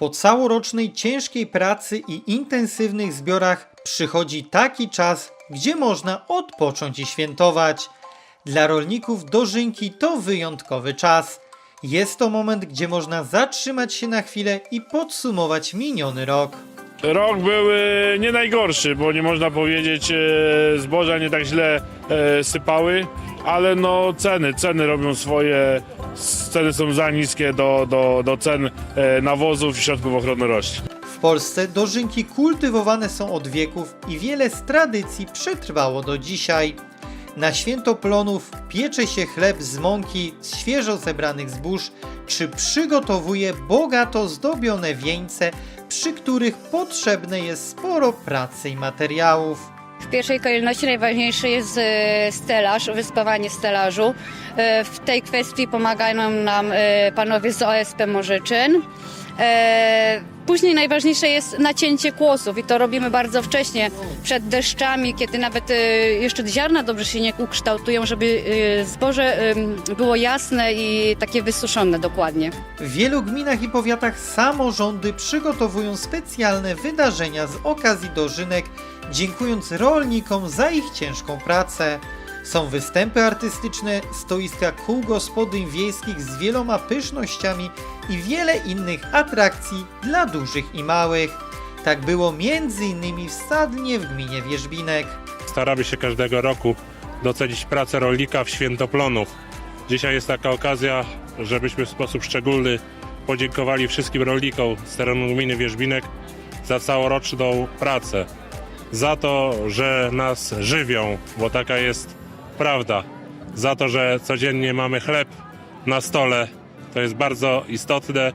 Po całorocznej ciężkiej pracy i intensywnych zbiorach przychodzi taki czas, gdzie można odpocząć i świętować. Dla rolników dożynki to wyjątkowy czas. Jest to moment, gdzie można zatrzymać się na chwilę i podsumować miniony rok. Rok był nie najgorszy, bo nie można powiedzieć, e, zboża nie tak źle e, sypały, ale no ceny, ceny robią swoje, ceny są za niskie do, do, do cen e, nawozów i środków ochrony roślin. W Polsce dożynki kultywowane są od wieków i wiele z tradycji przetrwało do dzisiaj. Na święto plonów piecze się chleb z mąki z świeżo zebranych zbóż, czy przygotowuje bogato zdobione wieńce, przy których potrzebne jest sporo pracy i materiałów. Pierwszej kolejności najważniejszy jest e, stelaż, wyspawanie stelażu. E, W tej kwestii pomagają nam e, panowie z OSP Morzyczyn. Później najważniejsze jest nacięcie kłosów i to robimy bardzo wcześnie, przed deszczami, kiedy nawet jeszcze ziarna dobrze się nie ukształtują, żeby zboże było jasne i takie wysuszone dokładnie. W wielu gminach i powiatach samorządy przygotowują specjalne wydarzenia z okazji dożynek, dziękując rolnikom za ich ciężką pracę. Są występy artystyczne, stoiska kół gospodyń wiejskich z wieloma pysznościami i wiele innych atrakcji dla dużych i małych. Tak było m.in. w Stadnie w gminie Wierzbinek. Staramy się każdego roku docenić pracę rolnika w święto plonów. Dzisiaj jest taka okazja, żebyśmy w sposób szczególny podziękowali wszystkim rolnikom z terenu gminy Wierzbinek za całoroczną pracę. Za to, że nas żywią, bo taka jest prawda. Za to, że codziennie mamy chleb na stole, to jest bardzo istotne.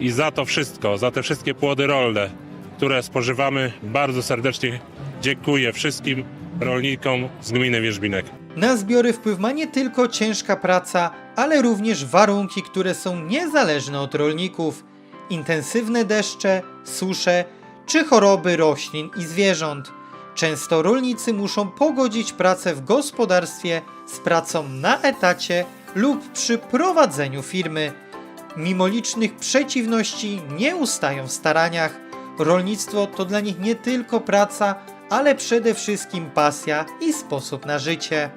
I za to wszystko, za te wszystkie płody rolne, które spożywamy, bardzo serdecznie dziękuję wszystkim rolnikom z gminy Wierzbinek. Na zbiory wpływ ma nie tylko ciężka praca, ale również warunki, które są niezależne od rolników. Intensywne deszcze, susze czy choroby roślin i zwierząt. Często rolnicy muszą pogodzić pracę w gospodarstwie z pracą na etacie lub przy prowadzeniu firmy. Mimo licznych przeciwności nie ustają w staraniach. Rolnictwo to dla nich nie tylko praca, ale przede wszystkim pasja i sposób na życie.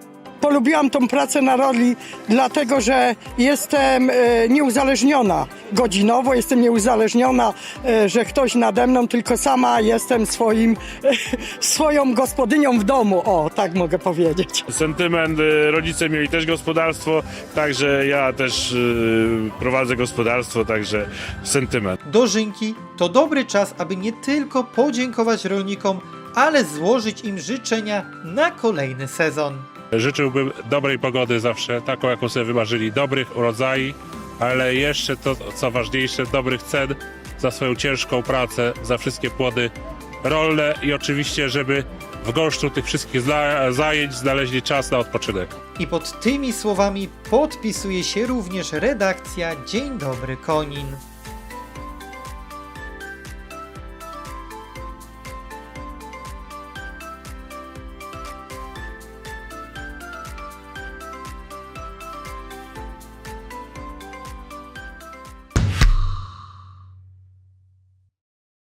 Polubiłam tą pracę na roli, dlatego że jestem e, nieuzależniona godzinowo, jestem nieuzależniona, e, że ktoś nade mną, tylko sama jestem swoim, swoją gospodynią w domu, o, tak mogę powiedzieć. Sentyment, e, rodzice mieli też gospodarstwo, także ja też e, prowadzę gospodarstwo, także sentyment. Dożynki to dobry czas, aby nie tylko podziękować rolnikom, ale złożyć im życzenia na kolejny sezon. Życzyłbym dobrej pogody zawsze, taką jaką sobie wymarzyli, dobrych urodzajów, ale jeszcze to, co ważniejsze, dobrych cen za swoją ciężką pracę, za wszystkie płody rolne i oczywiście, żeby w gąszczu tych wszystkich zajęć znaleźli czas na odpoczynek. I pod tymi słowami podpisuje się również redakcja Dzień Dobry Konin.